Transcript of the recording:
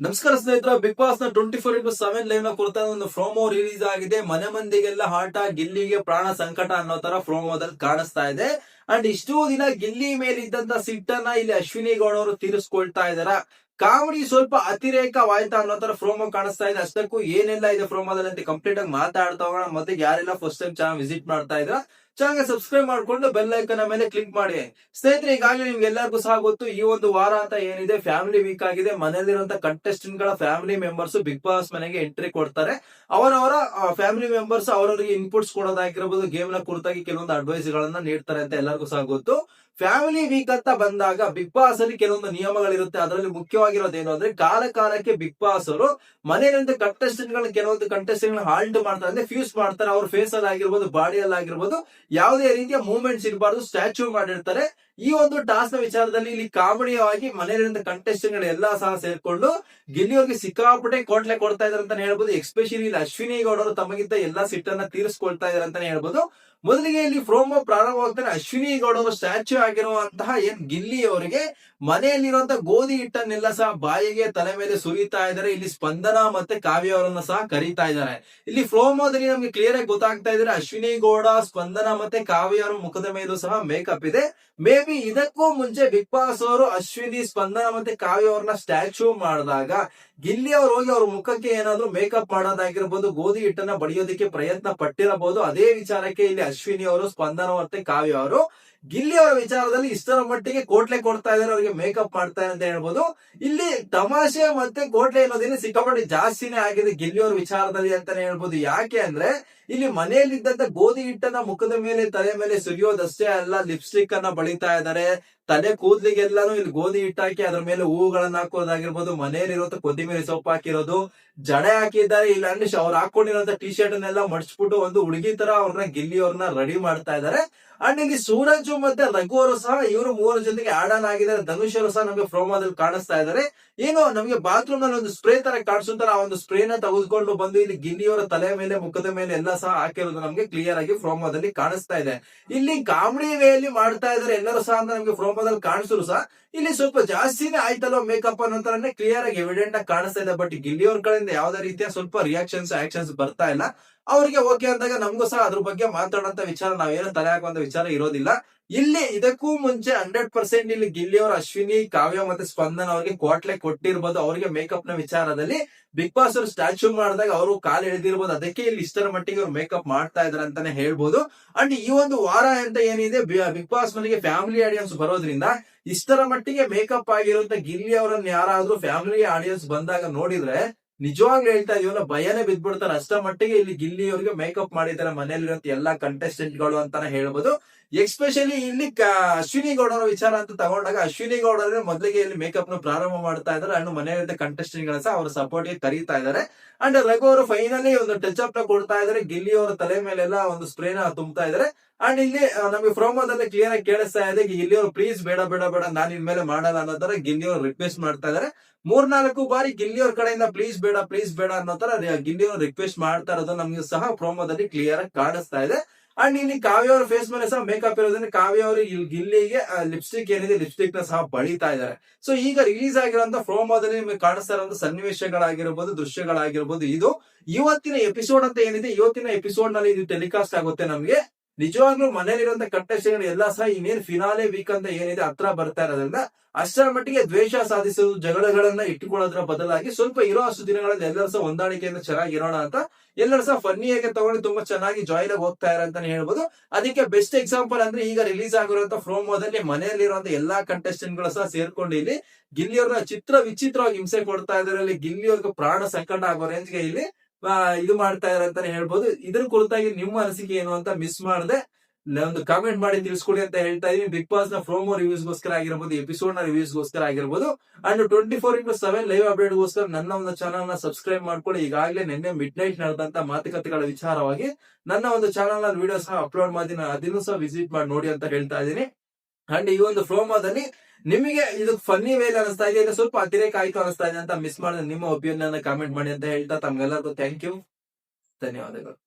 ನಮಸ್ಕಾರ ಸ್ನೇಹಿತರ ಬಿಗ್ ಬಾಸ್ನ ಟ್ವೆಂಟಿ ಫೋರ್ ಇಂಟು ಸೆವೆನ್ ಲೈವ್ನ ಕುರಿತ ಒಂದು ಪ್ರೋಮೋ ರಿಲೀಸ್ ಆಗಿದೆ. ಮನೆ ಮಂದಿಗೆಲ್ಲ ಆಟ ಗಿಲ್ಲಿಗೆ ಪ್ರಾಣ ಸಂಕಟ ಅನ್ನೋ ತರ ಪ್ರೋಮೋದಲ್ಲಿ ಕಾಣಿಸ್ತಾ ಇದೆ. ಅಂಡ್ ಇಷ್ಟು ದಿನ ಗಿಲ್ಲಿ ಮೇಲೆ ಇದ್ದಂತ ಸಿಟ್ಟನ್ನ ಇಲ್ಲಿ ಅಶ್ವಿನಿ ಗೌಡ ಅವರು ತೀರಿಸ್ಕೊಳ್ತಾ ಇದಾರ. ಕಾಮಿಡಿ ಸ್ವಲ್ಪ ಅತಿರೇಕವಾಯ್ತಾ ಅನ್ನೋ ತರ ಪ್ರೋಮೋ ಕಾಣಿಸ್ತಾ ಇದೆ. ಅಷ್ಟಕ್ಕೂ ಏನೆಲ್ಲ ಇದೆ ಪ್ರೋಮೋದಲ್ಲಿ ಅಂತ ಕಂಪ್ಲೀಟ್ ಆಗಿ ಮಾತಾಡ್ತಾ ಹೋಗೋಣ. ಮತ್ತೆ ಯಾರೆಲ್ಲ ಫಸ್ಟ್ ಟೈಮ್ ಚಾನಲ್ ವಿಸಿಟ್ ಮಾಡ್ತಾ ಇದ್ರ ಚಾನಲ್ ಸಬ್ಸ್ಕ್ರೈಬ್ ಮಾಡ್ಕೊಂಡು ಬೆಲ್ ಐಕನ್ ಮೇಲೆ ಕ್ಲಿಕ್ ಮಾಡಿ. ಸ್ನೇಹಿತರೆ, ಈಗಾಗಲೇ ನಿಮ್ಗೆ ಎಲ್ಲರಿಗೂ ಸಹ ಗೊತ್ತು, ಈ ಒಂದು ವಾರ ಅಂತ ಏನಿದೆ ಫ್ಯಾಮಿಲಿ ವೀಕ್ ಆಗಿದೆ. ಮನೆಯಲ್ಲಿರುವಂತ ಕಂಟೆಸ್ಟೆಂಟ್ಗಳ ಫ್ಯಾಮಿಲಿ ಮೆಂಬರ್ಸ್ ಬಿಗ್ ಬಾಸ್ ಮನೆಗೆ ಎಂಟ್ರಿ ಕೊಡ್ತಾರೆ. ಅವರವರ ಫ್ಯಾಮಿಲಿ ಮೆಂಬರ್ಸ್ ಅವರವರಿಗೆ ಇನ್ಪುಟ್ಸ್ ಕೊಡೋದಾಗಿರ್ಬೋದು ಗೇಮ್ನ ಕುರಿತಾಗಿ ಕೆಲವೊಂದು ಅಡ್ವೈಸ್ ಗಳನ್ನ ನೀಡ್ತಾರೆ ಅಂತ ಎಲ್ಲರಿಗೂ ಸಹ ಗೊತ್ತು. ಫ್ಯಾಮಿಲಿ ವೀಕ್ ಅಂತ ಬಂದಾಗ ಬಿಗ್ ಬಾಸ್ ಅಲ್ಲಿ ಕೆಲವೊಂದು ನಿಯಮಗಳಿರುತ್ತೆ. ಅದರಲ್ಲಿ ಮುಖ್ಯವಾಗಿರೋದು ಏನು ಅಂದ್ರೆ ಕಾಲ ಕಾಲಕ್ಕೆ ಬಿಗ್ ಬಾಸ್ ಅವರು ಮನೆಯಲ್ಲಿರುವಂತ ಕಂಟೆಸ್ಟೆಂಟ್ ಗಳನ್ನ, ಕೆಲವೊಂದು ಕಂಟೆಸ್ಟೆಂಟ್ ಹಾಲ್ಟ್ ಮಾಡ್ತಾರೆ. ಅಂದ್ರೆ ಫ್ಯೂಸ್ ಮಾಡ್ತಾರೆ. ಅವ್ರ ಫೇಸ್ ಅಲ್ಲಿ ಆಗಿರ್ಬೋದು ಬಾಡಿಯಲ್ಲಿ ಆಗಿರ್ಬೋದು ಯಾವುದೇ ರೀತಿಯ ಮೂವ್ಮೆಂಟ್ಸ್ ಇರಬಾರ್ದು ಸ್ಟ್ಯಾಚ್ಯೂ ಮಾಡಿರ್ತಾರೆ. ಈ ಒಂದು ಟಾಸ್ನ ವಿಚಾರದಲ್ಲಿ ಇಲ್ಲಿ ಕಾಮಿಡಿಯವಾಗಿ ಮನೆಯಲ್ಲಿರುವಂತ ಕಂಟೆಸ್ಟೆಂಟ್ಗಳು ಸಹ ಸೇರ್ಕೊಂಡು ಗೆಲ್ಲಿಯವರಿಗೆ ಸಿಕ್ಕಾಪಟ್ಟೆ ಕೋಟ್ಲೆ ಕೊಡ್ತಾ ಇದಾರೆ ಅಂತಾನೆ ಹೇಳ್ಬೋದು. ಎಸ್ಪೆಷಲಿ ಇಲ್ಲಿ ಅಶ್ವಿನಿ ಗೌಡರು ತಮಗಿಂತ ಎಲ್ಲಾ ಸಿಟ್ಟನ್ನ ತೀರಿಸ್ಕೊಳ್ತಾ ಇದಾರೆ ಅಂತಾನೆ ಹೇಳ್ಬೋದು. ಮೊದಲಿಗೆ ಇಲ್ಲಿ ಪ್ರೋಮೋ ಪ್ರಾರಂಭವಾಗ್ತಾನೆ ಅಶ್ವಿನಿ ಗೌಡರು ಸ್ಟ್ಯಾಚ್ಯೂ ಆಗಿರುವಂತಹ ಏನ್ ಗಿಲ್ಲಿ ಅವರಿಗೆ ಮನೆಯಲ್ಲಿರುವಂತಹ ಗೋಧಿ ಹಿಟ್ಟನ್ನೆಲ್ಲ ಸಹ ಬಾಯಿಗೆ ತಲೆ ಮೇಲೆ ಸುರಿತಾ ಇದ್ದಾರೆ. ಇಲ್ಲಿ ಸ್ಪಂದನ ಮತ್ತೆ ಕಾವ್ಯ ಅವರನ್ನ ಸಹ ಕರೀತಾ ಇದ್ದಾರೆ. ಇಲ್ಲಿ ಪ್ರೋಮೋದಲ್ಲಿ ನಮ್ಗೆ ಕ್ಲಿಯರ್ ಆಗಿ ಗೊತ್ತಾಗ್ತಾ ಇದ್ರೆ ಅಶ್ವಿನಿ ಗೌಡ, ಸ್ಪಂದನ ಮತ್ತೆ ಕಾವ್ಯ ಅವರ ಮುಖದ ಮೇಲೂ ಸಹ ಮೇಕಪ್ ಇದೆ. ಮೇ ಬಿ ಇದಕ್ಕೂ ಮುಂಚೆ ಬಿಗ್ ಬಾಸ್ ಅವರು ಅಶ್ವಿನಿ, ಸ್ಪಂದನ ಮತ್ತೆ ಕಾವ್ಯ ಅವ್ರನ್ನ ಸ್ಟ್ಯಾಚ್ಯೂ ಮಾಡಿದಾಗ ಗಿಲ್ಲಿ ಅವ್ರು ಹೋಗಿ ಅವ್ರ ಮುಖಕ್ಕೆ ಏನಾದ್ರು ಮೇಕಪ್ ಮಾಡೋದಾಗಿರ್ಬೋದು, ಗೋಧಿ ಹಿಟ್ಟನ್ನ ಬಡಿಯೋದಕ್ಕೆ ಪ್ರಯತ್ನ ಪಟ್ಟಿರಬಹುದು. ಅದೇ ವಿಚಾರಕ್ಕೆ ಇಲ್ಲಿ ಅಶ್ವಿನಿ ಅವರು, ಸ್ಪಂದನ ಮತ್ತೆ ಕಾವ್ಯ ಅವರು. ಗಿಲ್ಲಿ ಅವರ ವಿಚಾರದಲ್ಲಿ ಇಷ್ಟರ ಮಟ್ಟಿಗೆ ಕೋಟ್ಲೆ ಕೊಡ್ತಾ ಇದಾರೆ ಅವರಿಗೆ ಮೇಕಪ್ ಮಾಡ್ತಾರೆ ಅಂತ ಹೇಳ್ಬೋದು. ಇಲ್ಲಿ ತಮಾಷೆ ಮತ್ತೆ ಕೋಟ್ಲೆ ಅನ್ನೋದೇನೆ ಸಿಕ್ಕಾಪಟ್ಟೆ ಜಾಸ್ತಿನೇ ಆಗಿದೆ ಗಿಲ್ಲಿ ಅವ್ರ ವಿಚಾರದಲ್ಲಿ ಅಂತಾನೆ ಹೇಳ್ಬೋದು. ಯಾಕೆ ಅಂದ್ರೆ ಇಲ್ಲಿ ಮನೆಯಲ್ಲಿದ್ದಂತ ಗೋಧಿ ಹಿಟ್ಟನ್ನ ಮುಖದ ಮೇಲೆ, ತಲೆ ಮೇಲೆ ಸುರಿಯೋದಷ್ಟೇ ಅಲ್ಲ ಲಿಪ್ಸ್ಟಿಕ್ ಅನ್ನ ಬಳಿತಾ ಇದ್ದಾರೆ. ತಲೆ ಕೂದ್ಲಿಗೆಲ್ಲಾನು ಇಲ್ಲಿ ಗೋಧಿ ಹಿಟ್ಟಾಕಿ ಅದ್ರ ಮೇಲೆ ಹೂಗಳನ್ನ ಹಾಕೋದಾಗಿರ್ಬೋದು, ಮನೆಯಲ್ಲಿರುವಂತ ಕೊತ್ತಿಮೀರಿ ಸೊಪ್ಪು ಹಾಕಿರೋದು, ಜಡೆ ಹಾಕಿದ್ದಾರೆ. ಇಲ್ಲ ಅಂದ್ರೆ ಅವ್ರು ಹಾಕೊಂಡಿರೋಂತ ಟಿ ಶರ್ಟ್ ಅನ್ನೆಲ್ಲ ಮಡ್ಸ್ಬಿಟ್ಟು ಒಂದು ಹುಡುಗಿ ತರ ಅವ್ರನ್ನ ಗಿಲ್ಲಿ ರೆಡಿ ಮಾಡ್ತಾ ಇದ್ದಾರೆ. ಅಂಡ್ ಇಲ್ಲಿ ಸೂರಜ್ ಮತ್ತೆ ರಘು ಅವರು ಸಹ ಇವರು ಮೂವರ ಜೊತೆಗೆ ಆಡ್ ಆನ್ ಆಗಿದ್ದಾರೆ. ಧನುಷ್ ಅವರು ಸಹ ನಮಗೆ ಪ್ರೋಮೋದಲ್ಲಿ ಕಾಣಿಸ್ತಾ ಇದ್ದಾರೆ. ಏನು, ನಮಗೆ ಬಾತ್ರೂಮ್ನಲ್ಲಿ ಒಂದು ಸ್ಪ್ರೇ ತರ ಕಾಣಿಸುತ್ತಾರೆ ಆ ಒಂದು ಸ್ಪ್ರೇನ ತೆಗೆದುಕೊಂಡು ಬಂದು ಇಲ್ಲಿ ಗಿಲ್ಲಿಯವರ ತಲೆ ಮೇಲೆ, ಮುಖದ ಮೇಲೆ ಎಲ್ಲ ಸಹ ಹಾಕಿರೋದು ನಮ್ಗೆ ಕ್ಲಿಯರ್ ಆಗಿ ಫ್ರೋಮೋದಲ್ಲಿ ಕಾಣಿಸ್ತಾ ಇದೆ. ಇಲ್ಲಿ ಕಾಮಿಡಿ ವೇಯಲ್ಲಿ ಮಾಡ್ತಾ ಇದ್ದಾರೆ ಎಲ್ಲರೂ ಸಹ ಅಂತ ನಮಗೆ ಫ್ರೋಮೋದಲ್ಲಿ ಕಾಣಿಸಿದ್ರು ಸಹ, ಇಲ್ಲಿ ಸ್ವಲ್ಪ ಜಾಸ್ತಿನೇ ಆಯ್ತಲ್ಲ ಮೇಕಪ್ ಅನ್ನೋ ಕ್ಲಿಯರ್ ಆಗಿ ಎವಿಡೆಂಟ್ ಆಗಿ ಕಾಣಿಸ್ತಾ ಇದೆ. ಬಟ್ ಗಿಲ್ಲಿಯವ್ರ ಕಡೆಯಿಂದ ಯಾವ್ದೇ ರೀತಿಯ ಸ್ವಲ್ಪ ರಿಯಾಕ್ಷನ್ಸ್ ಆಕ್ಷನ್ಸ್ ಬರ್ತಾ ಇಲ್ಲ. ಅವರಿಗೆ ಓಕೆ ಅಂದಾಗ ನಮಗೂ ಸಹ ಅದ್ರ ಬಗ್ಗೆ ಮಾತಾಡೋಂತ ವಿಚಾರ, ನಾವೇನು ತಲೆ ಹಾಕುವಂತ ವಿಚಾರ ಇರೋದಿಲ್ಲ. ಇಲ್ಲಿ ಇದಕ್ಕೂ ಮುಂಚೆ ಹಂಡ್ರೆಡ್ ಪರ್ಸೆಂಟ್ ಇಲ್ಲಿ ಗಿಲ್ಲಿ ಅವರು, ಅಶ್ವಿನಿ, ಕಾವ್ಯ ಮತ್ತೆ ಸ್ಪಂದನ್ ಅವರಿಗೆ ಕೋಟ್ಲೆ ಕೊಟ್ಟಿರ್ಬೋದು. ಅವರಿಗೆ ಮೇಕಪ್ನ ವಿಚಾರದಲ್ಲಿ ಬಿಗ್ ಬಾಸ್ ಅವರು ಸ್ಟ್ಯಾಚ್ಯೂ ಮಾಡಿದಾಗ ಅವರು ಕಾಲು ಎಳೆದಿರ್ಬೋದು. ಅದಕ್ಕೆ ಇಲ್ಲಿ ಇಷ್ಟರ ಮಟ್ಟಿಗೆ ಅವ್ರು ಮೇಕಪ್ ಮಾಡ್ತಾ ಇದಾರೆ ಅಂತಾನೆ ಹೇಳ್ಬೋದು. ಅಂಡ್ ಈ ಒಂದು ವಾರ ಅಂತ ಏನಿದೆ ಬಿಗ್ ಬಾಸ್ ಮನೆಗೆ ಫ್ಯಾಮಿಲಿ ಆಡಿಯನ್ಸ್ ಬರೋದ್ರಿಂದ ಇಷ್ಟರ ಮಟ್ಟಿಗೆ ಮೇಕಪ್ ಆಗಿರುವಂತ ಗಿಲ್ಲಿ ಅವರನ್ನ ಯಾರಾದ್ರೂ ಫ್ಯಾಮಿಲಿ ಆಡಿಯನ್ಸ್ ಬಂದಾಗ ನೋಡಿದ್ರೆ ನಿಜವಾಗ್ಲೂ ಹೇಳ್ತಾ ಇದೀವಲ್ಲ, ಭಯನೇ ಬಿದ್ಬಿಡ್ತಾರೆ. ಅಷ್ಟ ಮಟ್ಟಿಗೆ ಇಲ್ಲಿ ಗಿಲ್ಲಿ ಅವರಿಗೆ ಮೇಕಪ್ ಮಾಡಿದ್ದಾರೆ ಮನೆಯಲ್ಲಿರುವಂತ ಎಲ್ಲಾ ಕಂಟೆಸ್ಟೆಂಟ್ಗಳು ಅಂತಾನೆ ಹೇಳ್ಬೋದು. ಎಕ್ಸ್ಪೆಷಲಿ ಇಲ್ಲಿ ಅಶ್ವಿನಿ ಗೌಡರ ವಿಚಾರ ಅಂತ ತಗೊಂಡಾಗ ಅಶ್ವಿನಿ ಗೌಡರೇ ಮೊದಲಿಗೆ ಇಲ್ಲಿ ಮೇಕಪ್ನ ಪ್ರಾರಂಭ ಮಾಡ್ತಾ ಇದ್ದಾರೆ. ಅಂಡ್ ಮನೆಯಲ್ಲಿದ್ದ ಕಂಟೆಸ್ಟೆಂಟ್ಗಳ ಸಹ ಅವ್ರ ಸಪೋರ್ಟ್ಗೆ ಕರೀತಾ ಇದ್ದಾರೆ. ಅಂಡ್ ರಘು ಅವರು ಫೈನಲಿ ಒಂದು ಟಚ್ ಅಪ್ನ ಕೊಡ್ತಾ ಇದ್ದಾರೆ. ಗಿಲ್ಲಿ ಅವರ ತಲೆ ಮೇಲೆಲ್ಲ ಒಂದು ಸ್ಪ್ರೇನ ತುಂಬ್ತಾ ಇದ್ದಾರೆ. ಅಂಡ್ ಇಲ್ಲಿ ನಮಗೆ ಪ್ರೋಮೋದಲ್ಲಿ ಕ್ಲಿಯರ್ ಆಗಿ ಕೇಳಿಸ್ತಾ ಇದೆ ಗಿಲ್ಲಿ ಅವರು ಪ್ಲೀಸ್ ಬೇಡ ಬೇಡ ಬೇಡ, ನಾನು ಇನ್ಮೇಲೆ ಮಾಡಲ್ಲ ಅನ್ನೋ ತರ ಗಿಲ್ಲಿ ಅವರು ರಿಕ್ವೆಸ್ಟ್ ಮಾಡ್ತಾ ಇದಾರೆ. ಮೂರ್ನಾಲ್ಕು ಬಾರಿ ಗಿಲ್ಲಿ ಅವ್ರ ಕಡೆಯಿಂದ ಪ್ಲೀಸ್ ಬೇಡ ಪ್ಲೀಸ್ ಬೇಡ ಅನ್ನೋ ತರ ಗಿಲ್ಲಿ ಅವರು ರಿಕ್ವೆಸ್ಟ್ ಮಾಡ್ತಾ ಇರೋದು ನಮ್ಗೆ ಸಹ ಪ್ರೋಮೋದಲ್ಲಿ ಕ್ಲಿಯರ್ ಆಗಿ ಕಾಣಿಸ್ತಾ ಇದೆ. ಅಂಡ್ ಇಲ್ಲಿ ಕಾವ್ಯ ಅವರ ಫೇಸ್ ಮೇಲೆ ಸಹ ಮೇಕಪ್ ಇರೋದ್ರಿಂದ ಕಾವ್ಯ ಅವರು ಗಿಲ್ಲಿಗೆ ಲಿಪ್ಸ್ಟಿಕ್ ಏನಿದೆ ಲಿಪ್ಸ್ಟಿಕ್ನ ಸಹ ಬಳಿತಾ ಇದ್ದಾರೆ ಸೊ ಈಗ ರಿಲೀಸ್ ಆಗಿರುವಂತ ಪ್ರೋಮೋದಲ್ಲಿ ನಿಮಗೆ ಕಾಣಿಸ್ತಾ ಇರೋ ಸನ್ನಿವೇಶಗಳಾಗಿರ್ಬೋದು, ದೃಶ್ಯಗಳಾಗಿರ್ಬೋದು ಇದು. ಇವತ್ತಿನ ಎಪಿಸೋಡ್ ಅಂತ ಏನಿದೆ? ಇವತ್ತಿನ ಎಪಿಸೋಡ್ನಲ್ಲಿ ಇದು ಟೆಲಿಕಾಸ್ಟ್ ಆಗುತ್ತೆ ನಮಗೆ. ನಿಜವಾಗ್ಲೂ ಮನೇಲಿರುವಂತ ಕಟ್ಟೆಗಳು ಎಲ್ಲಾ ಸಹ ಇನ್ನೇನ್ ಫಿನಾಲೆ ವೀಕ್ ಅಂತ ಏನಿದೆ ಹತ್ರ ಬರ್ತಾ ಇರೋದ್ರಿಂದ ಅಷ್ಟರ ಮಟ್ಟಿಗೆ ದ್ವೇಷ ಸಾಧಿಸೋದು ಜಗಳಗಳನ್ನ ಇಟ್ಟುಕೊಳ್ಳೋದ್ರ ಬದಲಾಗಿ ಸ್ವಲ್ಪ ಇರೋ ಅಷ್ಟು ದಿನಗಳಲ್ಲಿ ಎಲ್ಲರೂ ಸಹ ಹೊಂದಾಣಿಕೆಯಿಂದ ಚೆನ್ನಾಗಿರೋಣ ಅಂತ ಎಲ್ಲರೂ ಸಹ ಫನ್ನಿಯಾಗಿ ತಗೊಂಡು ತುಂಬಾ ಚೆನ್ನಾಗಿ ಜಾಯ್ನ್ ಆಗಿ ಹೋಗ್ತಾ ಇದ್ದಾರೆ ಅಂತಾನೆ ಹೇಳ್ಬೋದು. ಅದಕ್ಕೆ ಬೆಸ್ಟ್ ಎಕ್ಸಾಂಪಲ್ ಅಂದ್ರೆ ಈಗ ರಿಲೀಸ್ ಆಗಿರುವಂತ ಪ್ರೋಮೋದಲ್ಲಿ ಮನೆಯಲ್ಲಿರುವಂತ ಎಲ್ಲಾ ಕಂಟೆಸ್ಟೆಂಟ್ಗಳು ಸಹ ಸೇರ್ಕೊಂಡು ಇಲ್ಲಿ ಗಿಲ್ಲಿಯವ್ರನ್ನ ಚಿತ್ರ ವಿಚಿತ್ರವಾಗಿ ಹಿಂಸೆ ಕೊಡ್ತಾ ಇದ್ದಾರೆ. ಇಲ್ಲಿ ಗಿಲ್ಲಿಯವ್ರಿಗೆ ಪ್ರಾಣ ಸಂಕಟ ಆಗೋ ರೇಂಜ್ಗೆ ಇಲ್ಲಿ ಇದು ಮಾಡ್ತಾ ಇದಾರೆ ಅಂತಾನೆ ಹೇಳ್ಬೋದು. ಇದ್ರ ಕುರಿತಾಗಿ ನಿಮ್ಮ ಅನಿಸಿಕೆ ಏನು ಅಂತ ಮಿಸ್ ಮಾಡದೆ ಒಂದು ಕಾಮೆಂಟ್ ಮಾಡಿ ತಿಳಿಸ್ಕೊಡಿ ಅಂತ ಹೇಳ್ತಾ ಇದೀನಿ. ಬಿಗ್ ಬಾಸ್ನ ಪ್ರೋಮೋ ರಿವ್ಯೂಸ್ ಗೋಸ್ಕರ ಆಗಿರ್ಬೋದು ಎಪಿಸೋಡ್ನ ರಿವ್ಯೂಸ್ ಗೋಸ್ಕರ ಆಗಿರ್ಬೋದು. And twenty four into seven live update ಗೋಸ್ಕರ ನನ್ನ ಒಂದು ಚಾನಲ್ನ ಸಬ್ಸ್ಕ್ರೈಬ್ ಮಾಡ್ಕೊಳ್ಳಿ. ಈಗಾಗಲೇ ನಿನ್ನೆ ಮಿಡ್ ನೈಟ್ ನಡೆದಂತ ಮಾತುಕತೆಗಳ ವಿಚಾರವಾಗಿ ನನ್ನ ಒಂದು ಚಾನಲ್ನ ವಿಡಿಯೋ ಸಹ ಅಪ್ಲೋಡ್ ಮಾಡಿ ಅದನ್ನು ಸಹ ವಿಸಿಟ್ ಮಾಡಿ ನೋಡಿ ಅಂತ ಹೇಳ್ತಾ ಇದೀನಿ. ಅಂಡ್ ಈ ಒಂದು ಪ್ರೋಮೋದಲ್ಲಿ ನಿಮಗೆ ಇದು ಫನ್ನಿ ವೇಲ್ ಅನಿಸ್ತಾ ಇದೆ ಸ್ವಲ್ಪ ಅತಿರೇಕ ಆಯ್ತು ಅನಿಸ್ತಾ ಇದೆ ಅಂತ ಮಿಸ್ ಮಾಡಿದ್ರೆ ನಿಮ್ಮ ಒಪಿನಿಯನ್ ಕಾಮೆಂಟ್ ಮಾಡಿ ಅಂತ ಹೇಳ್ತಾ ತಮ್ಗೆಲ್ಲರಿಗೂ ಥ್ಯಾಂಕ್ ಯು ಧನ್ಯವಾದಗಳು.